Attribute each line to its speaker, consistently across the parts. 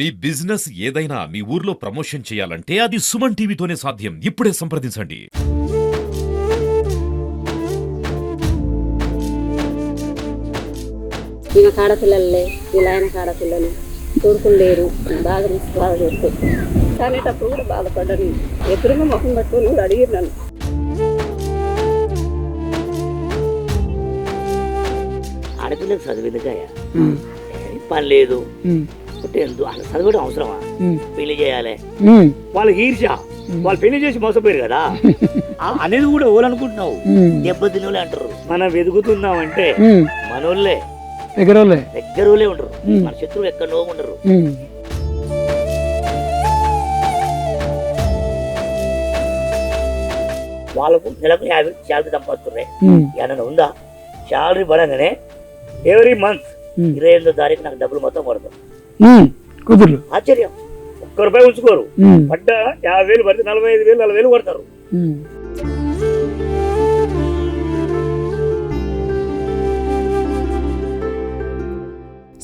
Speaker 1: మీ business ఏదైనా మీ ఊర్లో promotion చేయాలంటే అది సుమన్ టీవీతోనే సాధ్యం. ఇప్పుడే సంప్రదించండి.
Speaker 2: ఈయన కాడపిల్లలే వీళ్ళ ఆయన కాడపిల్లలు కొడుకులు లేరు బాగా బాగా చేస్తాయి కానేటప్పుడు కూడా బాధపడ్డాను. ఎదురుగా ముఖం పట్టుకొని కూడా అడిగి నన్ను.
Speaker 3: ఆడపిల్లకు చదివేందుకయ్య పని లేదు. ఎందుకు అసలు చదవడం అవసరమా? పెళ్ళి చేయాలి. వాళ్ళకి ఈర్ష వాళ్ళు పెళ్ళి చేసి మోసపోయారు కదా. అనేది కూడా ఓలనుకుంటున్నావు. దెబ్బతినోళ్ళే అంటారు. మనం వెతుకుతున్నామంటే మనోళ్ళే.
Speaker 4: ఎగరోలే
Speaker 3: దగ్గర వాళ్ళే ఉండరు మన శత్రువులు ఎక్కడో ఉండరు. వాళ్ళకు నెలకు యాభై శాలరీ సంపాదిస్తున్నాయి ఏమన్నా ఉందా? శాలరీ పడంగానే ఎవ్రీ మంత్ ఇరవై ఎనిమిదో తారీఖు నాకు డబ్బులు మొత్తం పడతాం
Speaker 4: కుదుర్లు
Speaker 3: ఆశ్చర్యం. ఒక్క రూపాయి ఉంచుకోరు. పడ్డ యాభై వేలు పడితే నలభై ఐదు వేలు నలభై వేలు కొడతారు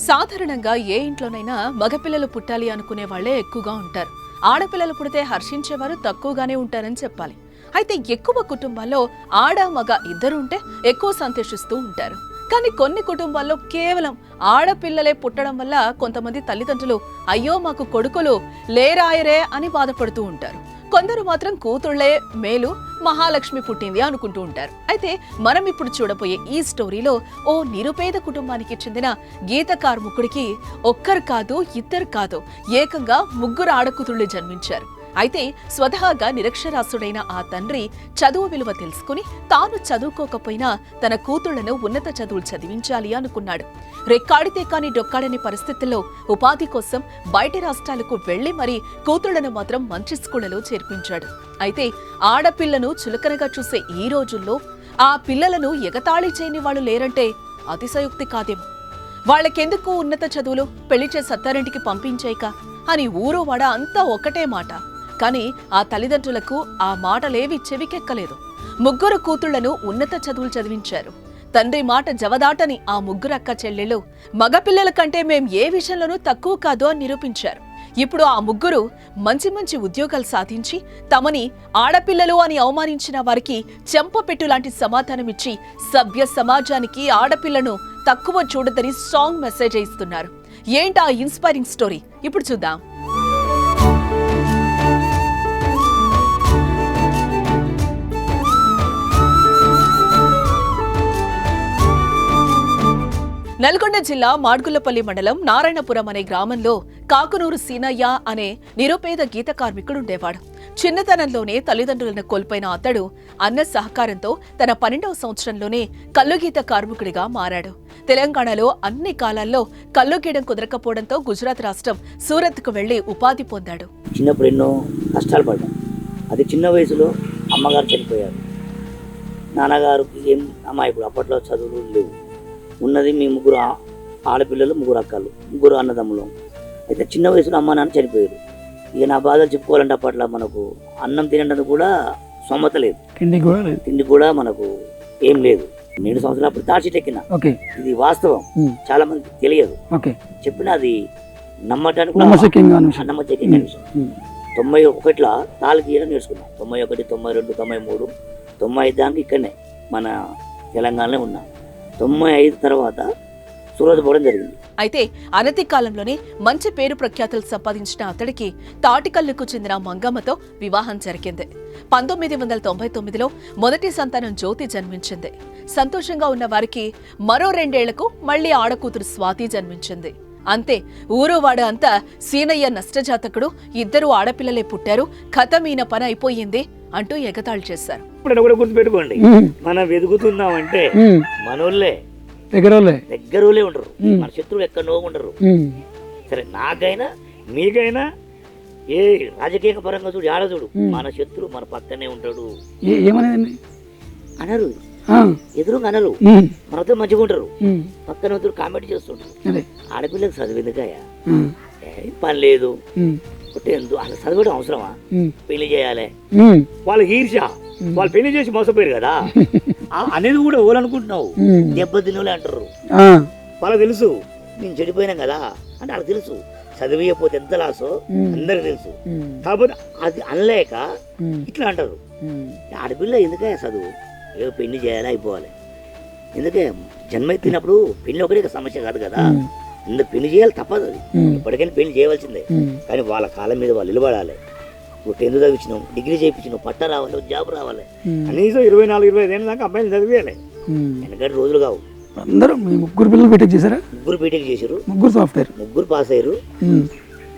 Speaker 5: సాధారణంగా ఏ ఇంట్లోనైనా మగపిల్లలు పుట్టాలి అనుకునే వాళ్ళే ఎక్కువగా ఉంటారు. ఆడపిల్లలు పుడితే హర్షించేవారు తక్కువగానే ఉంటారని చెప్పాలి. అయితే ఎక్కువ కుటుంబాల్లో ఆడ మగ ఇద్దరు ఉంటే ఎక్కువ సంతోషిస్తూ ఉంటారు. కానీ కొన్ని కుటుంబాల్లో కేవలం ఆడపిల్లలే పుట్టడం వల్ల కొంతమంది తల్లిదండ్రులు అయ్యో మాకు కొడుకులు లేరాయరే అని బాధపడుతూ ఉంటారు. కొందరు మాత్రం కూతుళ్ళే మేలు మహాలక్ష్మి పుట్టింది అనుకుంటూ ఉంటారు. అయితే మనం ఇప్పుడు చూడబోయే ఈ స్టోరీలో ఓ నిరుపేద కుటుంబానికి చెందిన గీత కార్ముకుడికి ఒక్కరు కాదు ఇద్దరు కాదు ఏకంగా ముగ్గురు ఆడకూతుళ్ళు జన్మించారు. అయితే స్వతహాగా నిరక్షరాస్యుడైన ఆ తండ్రి చదువు విలువ తెలుసుకుని తాను చదువుకోకపోయినా తన కూతుళ్ళను ఉన్నత చదువులు చదివించాలి అనుకున్నాడు. రెక్కాడితే కాని డొక్కాడని పరిస్థితుల్లో ఉపాధి కోసం బయటి రాష్ట్రాలకు వెళ్ళి మరీ కూతుళ్ళను మాత్రం మంచి స్కూళ్ళలో చేర్పించాడు. అయితే ఆడపిల్లను చులకనగా చూసే ఈ రోజుల్లో ఆ పిల్లలను ఎగతాళి చేయని వాళ్ళు లేరంటే అతిశయోక్తి కాదేమో. వాళ్ళకెందుకు ఉన్నత చదువులు? పెళ్ళి చేసి సత్తారింటికి పంపించేయక? అని ఊరు వాడ అంతా ఒకటే మాట. కానీ ఆ తల్లిదండ్రులకు ఆ మాటలేవి చెవికెక్కలేదు. ముగ్గురు కూతుళ్ళను ఉన్నత చదువులు చదివించారు. తండ్రి మాట జవదాటని ఆ ముగ్గురు అక్క చెల్లెళ్ళు మగపిల్లల కంటే మేం ఏ విషయంలోనూ తక్కువ కాదు అని నిరూపించారు. ఇప్పుడు ఆ ముగ్గురు మంచి మంచి ఉద్యోగాలు సాధించి తమని ఆడపిల్లలు అని అవమానించిన వారికి చెంపపెట్టు లాంటి సమాధానమిచ్చి సభ్య సమాజానికి ఆడపిల్లను తక్కువ చూడదని స్ట్రాంగ్ మెసేజ్ ఇస్తున్నారు. ఏంటా ఇన్స్పైరింగ్ స్టోరీ? ఇప్పుడు చూద్దాం. నల్గొండ జిల్లా మాడ్గులపల్లి మండలం నారాయణపురం అనే గ్రామంలో కాకునూరు సీనయ్య అనే నిరుపేద గీత కార్మికుడుండేవాడు. చిన్నతనంలోనే తల్లిదండ్రులను కోల్పోయిన అతడు అన్న సహకారంతో తన పన్నెండవ సంవత్సరంలోనే కల్లుగీత కార్మికుడిగా మారాడు. తెలంగాణలో అన్ని కాలాల్లో కళ్ళు గీయడం కుదరకపోవడంతో గుజరాత్ రాష్ట్రం సూరత్కు వెళ్ళి ఉపాధి పొందాడు.
Speaker 3: చిన్నప్పుడు ఎన్నో కష్టాలు పడ్డాం. అది చిన్న వయసులో అమ్మగారు చనిపోయారు. నాన్నగారికి ఏం అమ్మాయిప్పుడు అప్పట్లో చదువులు లేవు. ఉన్నది మీ ముగ్గురు ఆడపిల్లలు ముగ్గురు అక్కలు ముగ్గురు అన్నదమ్ములు. అయితే చిన్న వయసులో అమ్మ నాన్న చనిపోయారు. ఇక నా బాధలు చెప్పుకోవాలంటే అప్పట్లో మనకు అన్నం తినడానికి కూడా సొమ్మత లేదు.
Speaker 4: తిండి కూడా లేదు.
Speaker 3: తిండి కూడా మనకు ఏం లేదు. నేను సంవత్సరాలు అప్పుడు తాడ్చిట్ ఎక్కిన. ఇది వాస్తవం. చాలా మందికి తెలియదు. చెప్పిన అది నమ్మటానికి
Speaker 4: విషయం.
Speaker 3: తొంభై ఒకటిలో తాళి గీయడం నేర్చుకున్నాం. తొంభై ఒకటి తొంభై రెండు తొంభై మూడు తొంభై ఐదు దానికి ఇక్కడనే మన తెలంగాణలో ఉన్నాం. తొంభై ఐదు తర్వాత సూరత్ పోవడం జరిగింది.
Speaker 5: అయితే అనతి కాలంలోనే మంచి పేరు ప్రఖ్యాతులు సంపాదించిన అతడికి తాటికల్లుకు చెందిన మంగమ్మతో వివాహం జరిగింది. పంతొమ్మిది వందల తొంభై తొమ్మిదిలో మొదటి సంతానం జ్యోతి జన్మించింది. సంతోషంగా ఉన్న వారికి మరో రెండేళ్ళకు మళ్ళీ ఆడకూతురు స్వాతి జన్మించింది. అంతే ఊరువాడు అంతా సీనయ్య నష్టజాతకుడు ఇద్దరు ఆడపిల్లలే పుట్టారు కథమీన పని అయిపోయింది అంటూ ఎగతాళి చేశారు
Speaker 3: ఇప్పుడు కూడా గుర్తుపెట్టుకోండి. మనం వెతుకుతున్నామంటే. మనోళ్ళే
Speaker 4: ఎగరోలే
Speaker 3: దగ్గర వాళ్ళే ఉండరు. మన శత్రువులు ఎక్కడో ఉండరు. సరే నాకైనా మీకైనా ఏ రాజకీయ పరంగా చూడు ఆడ చూడు. మన శత్రువు మన పక్కనే ఉంటాడు
Speaker 4: ఏమనేదండి
Speaker 3: అనరు
Speaker 4: ఆ.
Speaker 3: ఎదురుగా అనరు. మనతో మంచిగా ఉంటారు. పక్కన వద్దు కామెంట్ చేస్తుంటారు
Speaker 4: ఉమ్.
Speaker 3: ఏ పని లేదు ఎందుకు అసలు చదవడం అవసరమా. పెళ్ళి చేయాలి
Speaker 4: ఉమ్.
Speaker 3: వాళ్ళకి ఈర్ష వాళ్ళు పెళ్ళి చేసి మోసపోయారు కదా అనేది కూడా ఓలనుకుంటున్నావు
Speaker 4: ఉమ్.
Speaker 3: దెబ్బతినోళ్ళే అంటారు. వాళ్ళకి తెలుసు నేను చెడిపోయినాం కదా అంటే వాళ్ళకి తెలుసు చదివియకపోతే ఎంత లాసో. అందరికి తెలుసు. కాకపోతే అది అనలేక. ఇట్లా అంటారు. ఆడపిల్ల ఎందుకే చదువు ఏదో పెళ్ళి చేయాలి అయిపోవాలి ఎందుకే జన్మ ఎత్తినప్పుడు పెళ్ళి ఒకటే సమస్య కాదు కదా అందరు పెళ్ళి చేయాలి తప్పదు. ఎప్పటికైనా పెళ్ళి చేయవలసిందే. కానీ వాళ్ళ కాలం మీద వాళ్ళు నిలబడాలి. ఇప్పుడు టెన్త్ చదివించినాం డిగ్రీ చేయించినాం పట్ట రావాలి జాబ్ రావాలి. కనీసం ఇరవై నాలుగు ఇరవై ఐదు దాకా అబ్బాయిలు చదివేయాలి. వెనకటి రోజులు కావు.
Speaker 4: అందరూ మీ ముగ్గురు పిల్లలు బీటెక్ చేశారా?
Speaker 3: ముగ్గురు బీటెక్ చేశారు.
Speaker 4: ముగ్గురు సాఫ్ట్వేర్
Speaker 3: ముగ్గురు పాస్ అయ్యారు.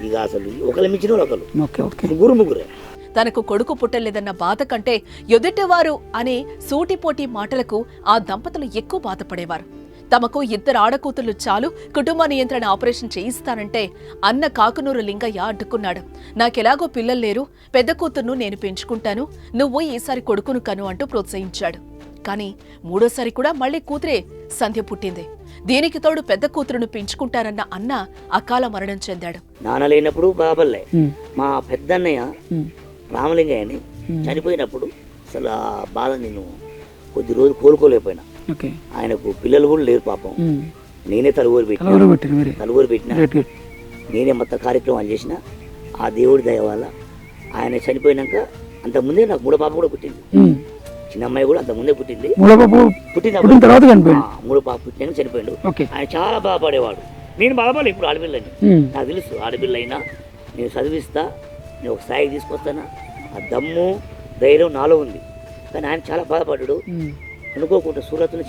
Speaker 3: ఇక అసలు ఒకళ్ళు. మించిన
Speaker 4: ఓకే.
Speaker 3: ముగ్గురు ముగ్గురే.
Speaker 5: తనకు కొడుకు పుట్టలేదన్న బాధ కంటే ఎదుటివారు అనే సూటిపోటి మాటలకు ఆ దంపతులు ఎక్కువ బాధపడేవారు. తమకు ఇద్దరు ఆడకూతులు చాలు కుటుంబ నియంత్రణ ఆపరేషన్ చేయిస్తానంటే అన్న కాకునూరు లింగయ్య అడ్డుకున్నాడు నాకెలాగో పిల్లలు లేరు పెద్ద కూతుర్ను నేను పెంచుకుంటాను నువ్వు ఈసారి కొడుకును కను అంటూ ప్రోత్సహించాడు కానీ మూడోసారి కూడా మళ్ళీ కూతురే సంధ్య పుట్టింది దీనికి తోడు పెద్ద కూతురును పెంచుకుంటానన్న అన్న అకాల మరణం చెందాడు
Speaker 3: నాన్న లేనప్పుడు బాబల్లే. మా పెద్దన్నయ్య
Speaker 4: ఉమ్.
Speaker 3: రామలింగయ్య అని
Speaker 4: ఉమ్.
Speaker 3: చనిపోయినప్పుడు అసలు ఆ బాధ నేను కొద్ది రోజులు కోలుకోలేకపోయినా ఆయనకు పిల్లలు కూడా లేరు పాపం. నేనే తలుగురు పెట్టిన. తలుగురు పెట్టిన నేనే మొత్తం కార్యక్రమాలు చేసిన. ఆ దేవుడి దయ వల్ల ఆయన చనిపోయినాక అంతకుముందే నాకు మూడో పాప కూడా పుట్టింది. చిన్న అమ్మాయి కూడా అంతకుముందే పుట్టింది.
Speaker 4: మూడో పాప
Speaker 3: పుట్టిన
Speaker 4: తర్వాత
Speaker 3: మూడో పాప పుట్టినాక చనిపోయాడు. ఆయన చాలా బాధపడేవాడు. నేను బాధపడలే ఇప్పుడు ఆడపిల్లని. నాకు తెలుసు ఆడపిల్ల అయినా నేను చదివిస్తా నేను ఒక స్థాయికి తీసుకొస్తానా. ఆ దమ్ము ధైర్యం నాలో ఉంది. కానీ ఆయన చాలా బాధపడ్డాడు. అనుకోకుండా సూరత్లో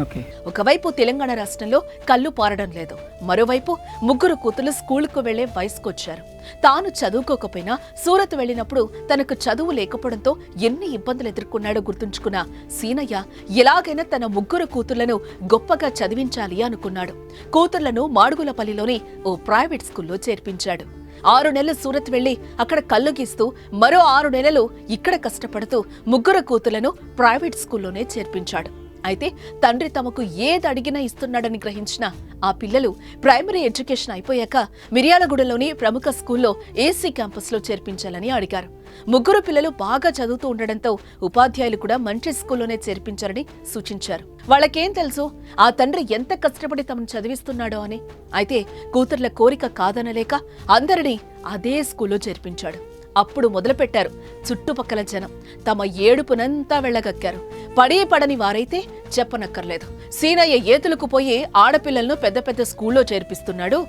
Speaker 4: ఓకే.
Speaker 5: ఒకవైపు తెలంగాణ రాష్ట్రంలో కళ్ళు పారడం లేదు. మరోవైపు ముగ్గురు కూతులు స్కూలుకు వెళ్ళే వయసుకొచ్చారు. తాను చదువుకోకపోయినా సూరత్ వెళ్ళినప్పుడు తనకు చదువు లేకపోవడంతో ఎన్ని ఇబ్బందులు ఎదుర్కొన్నాడో గుర్తుంచుకున్న సీనయ్య ఎలాగైనా తన ముగ్గురు కూతుళ్ళను గొప్పగా చదివించాలి అనుకున్నాడు. కూతుళ్ళను మాడుగులపల్లిలోని ఓ ప్రైవేట్ స్కూల్లో చేర్పించాడు. ఆరు నెలలు సూరత్ వెళ్ళి అక్కడ కళ్ళు గీస్తూ మరో ఆరు నెలలు ఇక్కడ కష్టపడుతూ ముగ్గురు కూతులను ప్రైవేట్ స్కూల్లోనే చేర్పించాడు. అయితే తండ్రి తమకు ఏది అడిగినా ఇస్తున్నాడని గ్రహించిన ఆ పిల్లలు ప్రైమరీ ఎడ్యుకేషన్ అయిపోయాక మిర్యాలగూడలోని ప్రముఖ స్కూల్లో ఏసీ క్యాంపస్లో చేర్పించాలని అడిగారు. ముగ్గురు పిల్లలు బాగా చదువుతూ ఉండడంతో ఉపాధ్యాయులు కూడా మంచి స్కూల్లోనే చేర్పించారని సూచించారు. వాళ్ళకేం తెలుసు? ఆ తండ్రి ఎంత కష్టపడి తమను చదివిస్తున్నాడో అని. అయితే కూతుర్ల కోరిక కాదనలేక అందరినీ అదే స్కూల్లో చేర్పించాడు. అప్పుడు మొదలుపెట్టారు. చుట్టుపక్కల జనం తమ ఏడుపునంతా వెళ్ళగక్కారు. పడి పడని వారైతే చెప్పనక్కర్లేదు. సీనయ్య ఏతులకు పోయి ఆడపిల్లలను పెద్ద పెద్ద స్కూల్లో చేర్పిస్తున్నాడు.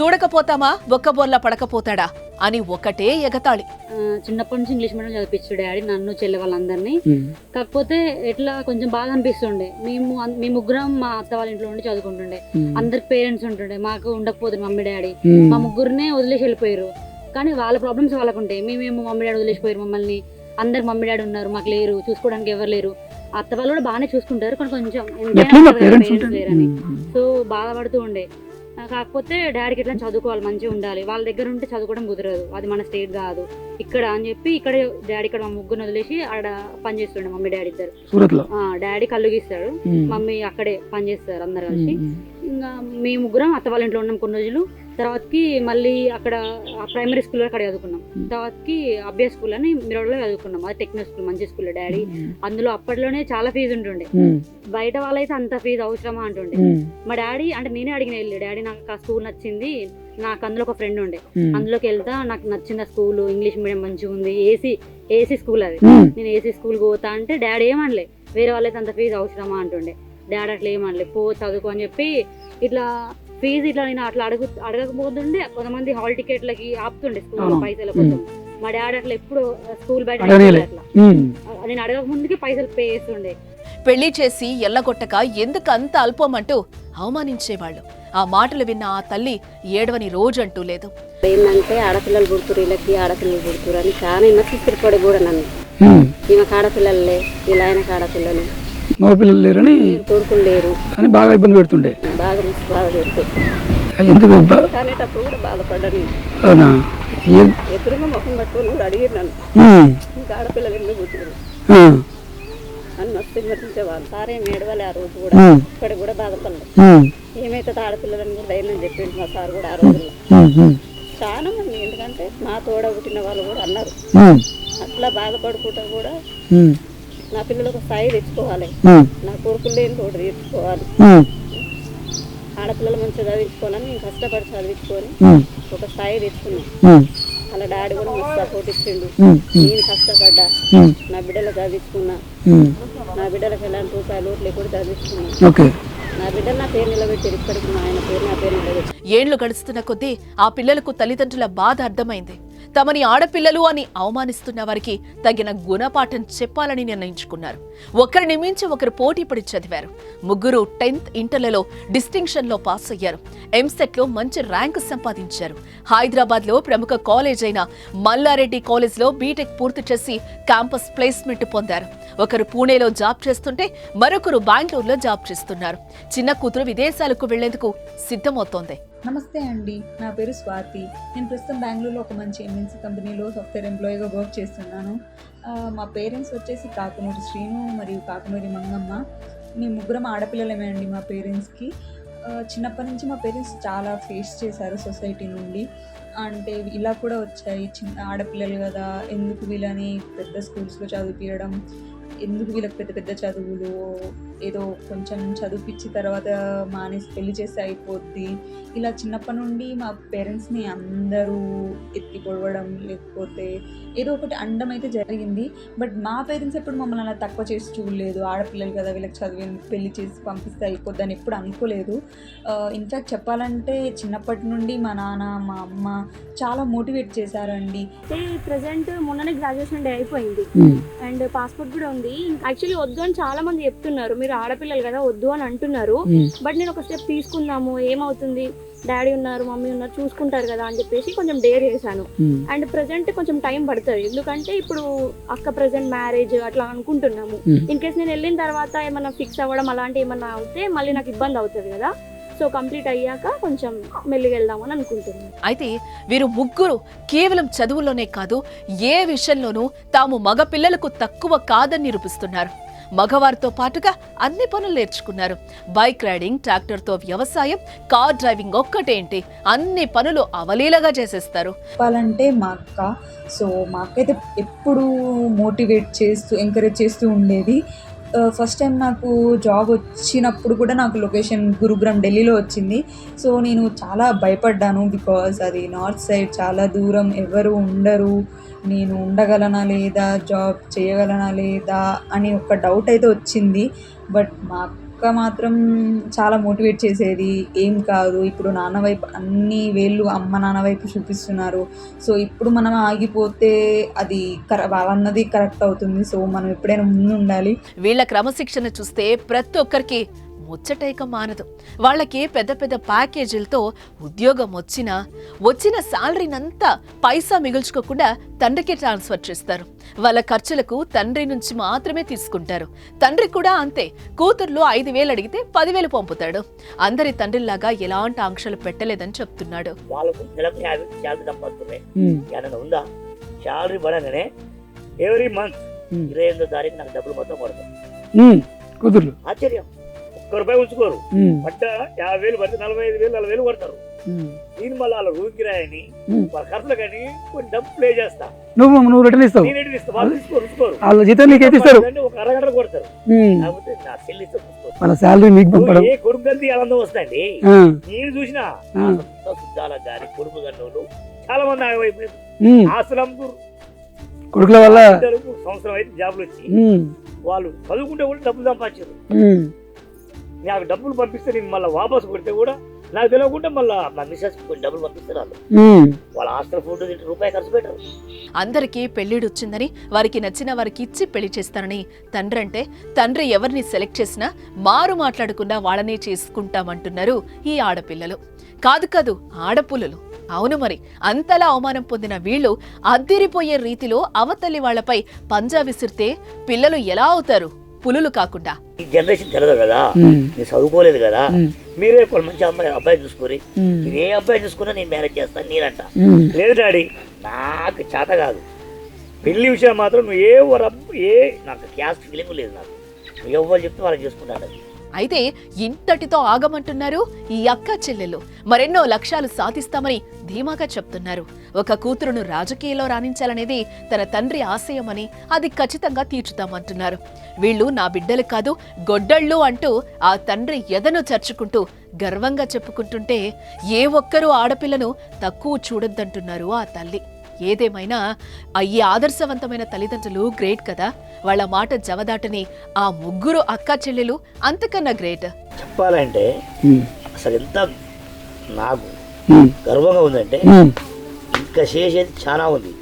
Speaker 5: చూడకపోతామా? బొక్కబోర్ల పడకపోతాడా? అని ఒకటే ఎగతాళి.
Speaker 6: చిన్నప్పటి నుంచి ఇంగ్లీష్ మీడియం చదివించాడు డాడీ నన్ను చెల్లె వాళ్ళందరినీ. కాకపోతే ఎట్లా కొంచెం బాధ అనిపిస్తుండే. మేము మీ ముగ్గురం మా అత్త వాళ్ళ ఇంట్లో ఉండి చదువుకుంటుండే.
Speaker 4: ఉమ్.
Speaker 6: అందరికి పేరెంట్స్ ఉంటుండే. మాకు ఉండకపోతుంది మమ్మీ డాడీ. మా ముగ్గురినే వదిలేసి వెళ్ళిపోయారు. కానీ వాళ్ళ ప్రాబ్లమ్స్ వాళ్ళకు ఉంటాయి మేమేమో మమ్మీ డాడీ వదిలేసిపోయారు మమ్మల్ని. అందరు మమ్మీ డాడీ ఉన్నారు మాకు లేరు చూసుకోవడానికి ఎవరు లేరు. అత్త వాళ్ళు కూడా బాగానే చూసుకుంటారు కానీ కొంచెం
Speaker 4: పేరెంట్స్
Speaker 6: లేరని. సో బాధపడుతూ ఉండే. కాకపోతే డాడీకి ఎట్లా చదువుకోవాలి మంచిగా ఉండాలి. వాళ్ళ దగ్గర ఉంటే చదువుకోవడం కుదరదు. అది మన స్టేట్ కాదు. ఇక్కడ అని చెప్పి ఇక్కడ డాడీ ఇక్కడ మా ముగ్గురు వదిలేసి ఆడ పని చేస్తుండే మమ్మీ డాడీ ఇద్దరు. డాడీ కళ్ళు గీస్తాడు. మమ్మీ అక్కడే పని చేస్తారు అందరు కలిసి. ఇంకా మీ ముగ్గురం అత్త వాళ్ళ ఇంట్లో ఉన్నాం కొన్ని రోజులు. తర్వాతకి మళ్ళీ అక్కడ ప్రైమరీ స్కూల్లో అక్కడ చదువుకున్నాం. తర్వాతకి అభ్యాస్ స్కూల్ అని మిరోడ్లో చదువుకున్నాం. అది టెక్నో స్కూల్ మంచి స్కూల్ డాడీ. అందులో అప్పట్లోనే చాలా ఫీజు ఉంటుండే. బయట వాళ్ళైతే అంత ఫీజు అవసరమా అంటుండే. మా డాడీ అంటే నేనే అడిగిన వెళ్ళి డాడీ నాకు ఆ స్కూల్ నచ్చింది. నాకు అందులో ఒక ఫ్రెండ్ ఉండే. అందులోకి వెళ్తా నాకు నచ్చింది ఆ స్కూల్ ఇంగ్లీష్ మీడియం మంచిగా ఉంది. ఏసీ ఏసీ స్కూల్ అది. నేను ఏసీ స్కూల్కి పోతా అంటే డాడీ ఏమనలే. వేరే వాళ్ళైతే అంత ఫీజు అవసరమా అంటుండే. డాడీ అట్లా ఏమనలే. పో చదువుకో అని చెప్పి ఇట్లా ఫీజు ఇట్లా నేను అట్లా అడుగు అడగకపోతుండే కొంతమంది హాల్ టికెట్లకి ఆపుతుండే స్కూల్. పైసల కోసం మా డాడీ అట్లా ఎప్పుడు స్కూల్ బయట. అట్లా. నేను అడగక ముందుకే పైసలు పే చేస్తుండే
Speaker 5: పెళ్ళి చేసి ఎల్లగొట్టక ఎందుకు అంత అల్పమంటూ అవమానించేవాళ్ళు ఆ మాటలు విన్న ఆ తల్లి ఏడవని రోజంటూ లేదు
Speaker 2: ఏంటంటే ఆడపిల్లలు పుడుతురు వీళ్ళకి ఆడపిల్లలు పుడుతురు అని చాలా విమర్శిస్తారు కూడా కూడా నన్ను. ఈమెకు ఆడపిల్లలే ఇలా ఆయనకు ఆడపిల్లలు
Speaker 4: మగ పిల్లలు లేరని కానీ బాగా ఇబ్బంది పెడుతుండే. ఎందుకు అవునా.
Speaker 2: అని మస్తు విమర్శించేవాళ్ళు సారే మేడవాలి ఆ రోజు కూడా. ఇక్కడ కూడా బాధపడలేదు ఆడపిల్లలని కూడా ధైర్యం చెప్పిండు మా సార్ కూడా ఆ రోజుల్లో. చాలా మంది ఎందుకంటే మా తోడ పుట్టిన వాళ్ళు కూడా అన్నారు. అట్లా బాధపడుకుంటా కూడా. నా పిల్లలకు స్థాయి తెచ్చుకోవాలి. నా కొడుకులు లేని తోడు తెచ్చుకోవాలి. ఆడపిల్లలు మంచిగా చదివించుకోవాలని నేను కష్టపడి చదివించుకొని ఒక స్థాయి తెచ్చుకున్నాను అలా డాడీ కూడా మస్తు సపోర్ట్ ఇచ్చిండు. నేను కష్టపడ్డా. నా బిడ్డలు చదివించుకున్నా. నా బిడ్డలకు ఎలాంటి రూపాయలు లోటు లేకుండా చదివించుకున్నా.
Speaker 4: ఓకే.
Speaker 2: నా బిడ్డలు నా పేరు నిలబెట్టారు ఇప్పటికి మా ఆయన పేరు నా పేరు
Speaker 5: ఏండ్లు గడుస్తున్న కొద్దీ ఆ పిల్లలకు తల్లిదండ్రుల బాధ అర్థమైంది. తమని ఆడపిల్లలు అని అవమానిస్తున్న వారికి తగిన గుణపాఠం చెప్పాలని నిర్ణయించుకున్నారు. ఒకరిని మించి ఒకరు పోటీపడి చదివారు. ముగ్గురు టెన్త్ ఇంటర్లలో డిస్టింక్షన్లో పాస్ అయ్యారు. ఎంసెట్లో మంచి ర్యాంక్ సంపాదించారు. హైదరాబాద్లో ప్రముఖ కాలేజ్ అయిన మల్లారెడ్డి కాలేజ్లో బీటెక్ పూర్తి చేసి క్యాంపస్ ప్లేస్మెంట్ పొందారు. ఒకరు పూణేలో జాబ్ చేస్తుంటే మరొకరు బెంగళూరులో జాబ్ చేస్తున్నారు. చిన్న కూతురు విదేశాలకు వెళ్ళేందుకు సిద్ధమవుతోంది.
Speaker 7: నమస్తే అండి. నా పేరు స్వాతి. నేను ప్రస్తుతం బెంగళూరులో ఒక మంచి ఎంఎన్సీ కంపెనీలో సాఫ్ట్వేర్ ఎంప్లాయీగా వర్క్ చేస్తున్నాను. మా పేరెంట్స్ వచ్చేసి కాకునూరి శ్రీను మరియు కాకునూరి మంగమ్మ. మేము ముగ్గురం ఆడపిల్లలమే అండి మా పేరెంట్స్కి. చిన్నప్పటి నుంచి మా పేరెంట్స్ చాలా ఫేస్ చేశారు సొసైటీ నుండి. అంటే ఇలా కూడా వచ్చాయి. చిన్న ఆడపిల్లలు కదా ఎందుకు వీళ్ళని పెద్ద స్కూల్స్లో చదివించడం ఎందుకు వీళ్ళకి పెద్ద పెద్ద చదువులు? ఏదో కొంచెం చదివించి తర్వాత మానేసి పెళ్ళి చేస్తే అయిపోద్ది. ఇలా చిన్నప్పటి నుండి మా పేరెంట్స్ని అందరూ ఎత్తి పొడవడం లేకపోతే ఏదో ఒకటి అండం అయితే జరిగింది. బట్ మా పేరెంట్స్ ఎప్పుడు మమ్మల్ని అలా తక్కువ చేసి చూడలేదు. ఆడపిల్లలు కదా వీళ్ళకి చదివి పెళ్ళి చేసి పంపిస్తే అయిపోద్ది అని ఎప్పుడు అనుకోలేదు. ఇన్ఫ్యాక్ట్ చెప్పాలంటే చిన్నప్పటి నుండి మా నాన్న మా అమ్మ చాలా మోటివేట్ చేశారండి.
Speaker 8: అయితే ప్రజెంట్ మొన్ననే గ్రాడ్యుయేషన్ డే అయిపోయింది. అండ్ పాస్పోర్ట్ కూడా ఉంది. యాక్చువల్లీ వద్దు అని చాలా మంది చెప్తున్నారు. మీరు ఆడపిల్లలు కదా వద్దు అని అంటున్నారు. బట్ నేను ఒక స్టెప్ తీసుకుందాము ఏమవుతుంది? డాడీ ఉన్నారు మమ్మీ ఉన్నారు చూసుకుంటారు కదా అని చెప్పేసి కొంచెం డేర్ చేశాను. అండ్ ప్రజెంట్ కొంచెం టైం పడుతుంది. ఎందుకంటే ఇప్పుడు అక్క ప్రజెంట్ మ్యారేజ్ అట్లా అనుకుంటున్నాము. ఇన్ కేస్ నేను వెళ్ళిన తర్వాత ఏమన్నా ఫిక్స్ అవ్వడం అలాంటి ఏమన్నా అవుతే మళ్ళీ నాకు ఇబ్బంది అవుతుంది కదా. సో కంప్లీట్ అయ్యాక కొంచెం మెల్లిగా వెళ్దామని అనుకుంటున్నాను.
Speaker 5: అయితే వీరు ముగ్గురు కేవలం చదువుల్లోనే కాదు ఏ విషయంలోనూ తాము మగ పిల్లలకు తక్కువ కాదని నిరూపిస్తున్నారు. మగవారితో పాటుగా అన్ని పనులు నేర్చుకున్నారు. బైక్ రైడింగ్ ట్రాక్టర్తో వ్యవసాయం కార్ డ్రైవింగ్ ఒక్కటేంటి అన్ని పనులు అవలీలగా చేసేస్తారు.
Speaker 7: చెప్పాలంటే మా అక్క సో మా అక్క అయితే ఎప్పుడు మోటివేట్ చేస్తూ ఎంకరేజ్ చేస్తూ ఉండేది. Uh, ఫస్ట్ టైం నాకు జాబ్ వచ్చినప్పుడు కూడా నాకు లొకేషన్ గురుగ్రామ్ ఢిల్లీలో వచ్చింది. సో నేను చాలా భయపడ్డాను బికాజ్ అది నార్త్ సైడ్ చాలా దూరం ఎవరు ఉండరు. నేను ఉండగలనా లేదా? జాబ్ చేయగలనా లేదా? అని ఒక డౌట్ అయితే వచ్చింది. బట్ మా అక్క మాత్రం చాలా మోటివేట్ చేసేది ఏం కాదు. ఇప్పుడు నాన్న వైపు అన్ని వేళ్ళు అమ్మ నాన్న వైపు చూపిస్తున్నారు. సో ఇప్పుడు మనం ఆగిపోతే అది కర వాళ్ళన్నది కరెక్ట్ అవుతుంది. సో మనం ఎప్పుడైనా ముందు ఉండాలి
Speaker 5: వీళ్ళ క్రమశిక్షణ చూస్తే ప్రతి ఒక్కరికి ముచ్చటైక మానదు. వాళ్ళకి పెద్ద పెద్ద ప్యాకేజీలతో ఉద్యోగం వచ్చినా వచ్చిన శాలరీనంతా పైసా మిగుల్చుకోకుండా తండ్రికి ట్రాన్స్ఫర్ చేస్తారు. వాళ్ళ ఖర్చులకు తండ్రి నుంచి మాత్రమే తీసుకుంటారు. తండ్రి కూడా అంతే కూతుర్లు ఐదు వేలు అడిగితే పదివేలు పంపుతాడు. అందరి తండ్రిలాగా ఎలాంటి ఆంక్షలు పెట్టలేదని చెప్తున్నాడు.
Speaker 3: వాళ్ళకు నెలకు యాభై శాలరీ సంపాదిస్తున్నాయి.
Speaker 4: ఉమ్,
Speaker 3: ఏదైనా ఉందా? శాలరీ పడగానే ఎవ్రీ మంత్ ఇరవై ఎనిమిదో తారీఖు నాకు డబ్బులు మొత్తం పడతాయి
Speaker 4: కుదుర్లు
Speaker 3: ఆశ్చర్యం. ఒక్క రూపాయి ఉంచుకోరు. పడ్డ యాభై వేలు పడితే నలభై ఐదు వేలు నలభై వేలు కొడతారు. దీని మళ్ళీ వాళ్ళ రూమ్ కిరాయని. వాళ్ళ ఖర్చులు కానీ కొన్ని డబ్బు ప్లే చేస్తా.
Speaker 4: నువ్వు నువ్వు రిటర్న్ ఇస్తావు.
Speaker 3: నేను ఎటు ఇస్తా? వాళ్ళు తీసుకోరు తీసుకోరు
Speaker 4: వాళ్ళ జీతం నీకు
Speaker 3: అంటే ఒక అరగంట కొడతారు. కాకపోతే నా ఇస్తే తీసుకోరు
Speaker 4: వాళ్ళ శాలరీ నీకు పంపడం.
Speaker 3: ఏ కొడుకు గంతి ఆనందం వస్తాయండి నేను చూసిన. శుద్ధాల గారి కొడుకు గన్నోళ్ళు చాలా మంది ఆగమైపోయారు ఆస్తులు అమ్ముకురు
Speaker 4: కొడుకుల వల్ల
Speaker 3: సంవత్సరం అయితే జాబులు వచ్చి. వాళ్ళు చదువుకుంటే కూడా డబ్బులు సంపాదించారు. నాకు డబ్బులు పంపిస్తే నేను మళ్ళీ వాపస్ కొడితే కూడా నాకు తెలియకుండా మళ్ళీ మా మిస్సెస్ కొన్ని డబ్బులు పంపిస్తారు వాళ్ళు హాస్టల్ ఫుడ్ రూపాయి ఖర్చు పెట్టరు.
Speaker 5: అందరికీ పెళ్ళిడొచ్చిందని వారికి నచ్చిన వారికి ఇచ్చి పెళ్ళి చేస్తానని తండ్రి అంటే తండ్రి ఎవరిని సెలెక్ట్ చేసినా మారు మాట్లాడకుండా వాళ్ళనే చేసుకుంటామంటున్నారు ఈ ఆడపిల్లలు. కాదు కాదు ఆడపుల్లలు. అవును మరి అంతలా అవమానం పొందిన వీళ్ళు అద్దిరిపోయే రీతిలో అవతలి వాళ్ళపై పంజా విసిరితే పిల్లలు ఎలా అవుతారు? పులులు కాకుండా.
Speaker 3: ఈ జనరేషన్ తెలియదు కదా? నేను చదువుకోలేదు కదా? మీరే కొన్ని మంచి అమ్మాయి అబ్బాయి మీరు ఏ అబ్బాయి చూసుకున్నా నేను మ్యారేజ్ చేస్తాను నేనంట. లేదు డాడీ నాకు చేత కాదు. పెళ్ళి విషయం మాత్రం నువ్వు ఏ ఏ నాకు క్యాస్ట్ ఫీలింగ్ లేదు నాకు. నువ్వు ఎవరు చెప్తే వాళ్ళకి చేసుకున్నాను
Speaker 5: అయితే ఇంతటితో ఆగమంటున్నారు ఈ అక్క చెల్లెలు. మరెన్నో లక్ష్యాలు సాధిస్తామని ధీమాగా చెప్తున్నారు. ఒక కూతురును రాజకీయాల్లో రాణించాలనేది తన తండ్రి ఆశయమని అది ఖచ్చితంగా తీర్చుతామంటున్నారు. వీళ్ళు నా బిడ్డలు కాదు గొడ్డళ్ళు అంటూ ఆ తండ్రి ఎదను చర్చుకుంటూ గర్వంగా చెప్పుకుంటుంటే ఏ ఒక్కరూ ఆడపిల్లను తక్కువ చూడొద్దంటున్నారు ఆ తల్లి. ఏదేమైనా ఈ ఆదర్శవంతమైన తల్లిదండ్రులు గ్రేట్ కదా. వాళ్ళ మాట జవదాటని ఆ ముగ్గురు అక్క చెల్లెలు అంతకన్నా గ్రేట్.
Speaker 3: చెప్పాలంటే అసలు ఎంత నాకు గర్వంగా ఉందంటే ఇంకా చేసేది చాలా ఉంది.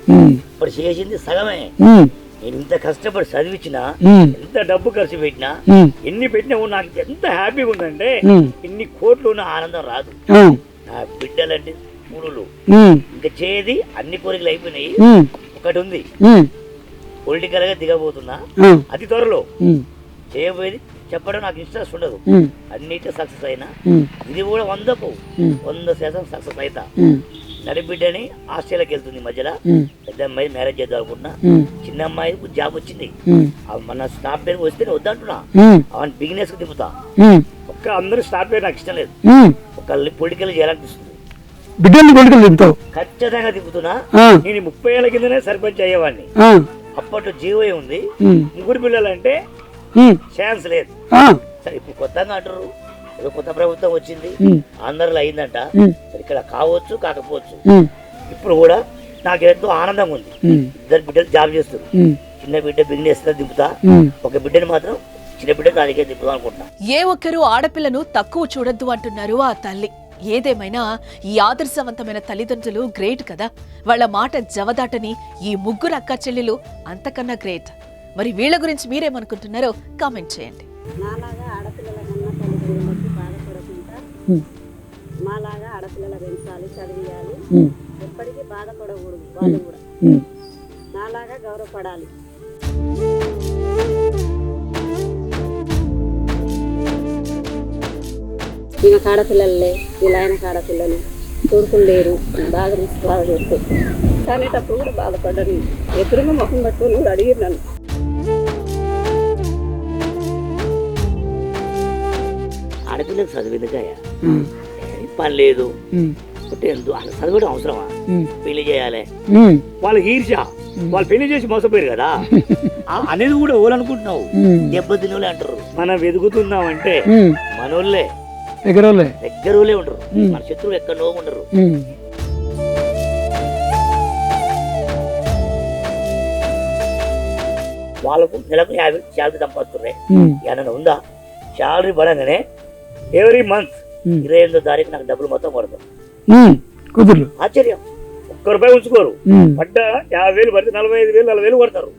Speaker 3: ఇప్పుడు చేసింది సగమే. నేను ఇంత కష్టపడి చదివించినా ఎంత డబ్బు ఖర్చు పెట్టినా ఎన్ని పెట్టినా నాకు ఎంత హ్యాపీగా ఉందంటే ఇన్ని కోట్లు ఉన్న ఆనందం రాదు. నా బిడ్డలంటే పూలులు ఇంకా చేయది అన్ని కోరికలు అయిపోయినాయి. ఒకటి ఉంది. పొలిటికల్గా దిగబోతున్నా. అతి త్వరలో. చేయబోయేది చెప్పడం నాకు ఇంట్రెస్ట్ ఉండదు. అన్నిటి సక్సెస్ అయినా. ఇది కూడా వందకు. వంద శాతం సక్సెస్
Speaker 4: ఉమ్,
Speaker 3: నడిబిడ్డని ఆస్ట్రేలియాకి వెళ్తుంది మధ్యలో. పెద్ద అమ్మాయి మ్యారేజ్ చేద్దాం అనుకుంటున్నా. చిన్న అమ్మాయికి జాబ్ వచ్చింది. మన స్టాఫ్ పేరు వస్తే నేను వద్దంటున్నా బిజినెస్కి దింపుతా ఒక్క అందరూ స్టాఫ్ పేరు నాకు ఇష్టం లేదు. ఒక పొలిటికల్ చేయాలనిపిస్తుంది.
Speaker 4: బిడ్డల్ని కొడుకులు దింపుతావు
Speaker 3: ఖచ్చితంగా దింపుతున్నా నేను ముప్పై ఏళ్ళ కిందనే సర్పంచ్ అయ్యేవాడిని. అప్పట్లో జీవో ఉంది? ముగ్గురు పిల్లలంటే
Speaker 4: ఉమ్,
Speaker 3: ఛాన్స్ లేదు.
Speaker 4: ఆ,
Speaker 3: సరే ఇప్పుడు కొత్తగా అంటారు ఏదో కొత్త ప్రభుత్వం వచ్చింది. ఆంధ్రలో అయిందంట. ఇక్కడ కావచ్చు కాకపోవచ్చు. ఇప్పుడు కూడా నాకు ఎంతో ఆనందంగా ఉంది. ఇద్దరు బిడ్డలు జాబ్ చేస్తారు చిన్న బిడ్డ బిజినెస్ దింపుతా. ఒక బిడ్డని మాత్రం చిన్న బిడ్డ రాజకీయ దింపుదాం అనుకుంటున్నా.
Speaker 5: ఏ ఒక్కరూ ఆడపిల్లను తక్కువ చూడొద్దు అంటున్నారు ఆ తల్లి. ఏదేమైనా ఈ ఆదర్శవంతమైన తల్లిదండ్రులు గ్రేట్ కదా. వాళ్ళ మాట జవదాటని ఈ ముగ్గురు అక్క చెల్లెలు అంతకన్నా గ్రేట్. మరి వీళ్ళ గురించి మీరేమనుకుంటున్నారో కామెంట్ చేయండి.
Speaker 2: మాలాగా ఆడపిల్లల పెంచాలి చదివియాలి. ఎప్పటికీ బాధపడకూడదు వాళ్ళు కూడా. నాలాగా గౌరవపడాలి. ఈమె కాడపిల్లలే వీళ్ళ ఆయన కాడపిల్లలు కొడుకులు లేరు బాగా మిస్ బాధ చేస్తే. కానేటప్పుడు కూడా బాధపడ్డాను. ఎదురుగా ముఖం పట్టుకొని కూడా అడిగి నన్ను.
Speaker 3: ఆడపిల్లకి చదివిందికాయ పని లేదు. ఎందు అసలు చదవడం అవసరమా? పెళ్ళి చేయాలి.
Speaker 4: ఉమ్,
Speaker 3: వాళ్ళకి ఈర్ష వాళ్ళు పెళ్ళి చేసి మోసపోయారు కదా. అనేది కూడా ఓలనుకుంటున్నావు.
Speaker 4: ఉమ్,
Speaker 3: దెబ్బతిన్నోళ్ళే అంటారు. మనం వెతుకుతున్నాం అంటే. మనోళ్ళే.
Speaker 4: దగ్గర వాళ్ళే
Speaker 3: దగ్గర వాళ్ళే ఉంటారు
Speaker 4: ఉమ్.
Speaker 3: మన శత్రువులు ఎక్కడో ఉండరు. వాళ్ళకు నెలకు యాభై శాలరీ సంపాదిస్తున్నాయి ఏమైనా ఉందా? శాలరీ పడంగానే ఎవ్రీ మంత్. ఇరవై ఎనిమిదో తారీఖు నాకు డబ్బులు మొత్తం పడతాం ఆశ్చర్యం. ఒక్క రూపాయి ఉంచుకోరు. పడ్డ యాభై వేలు పడితే నలభై ఐదు వేలు నలభై వేలు పడతారు.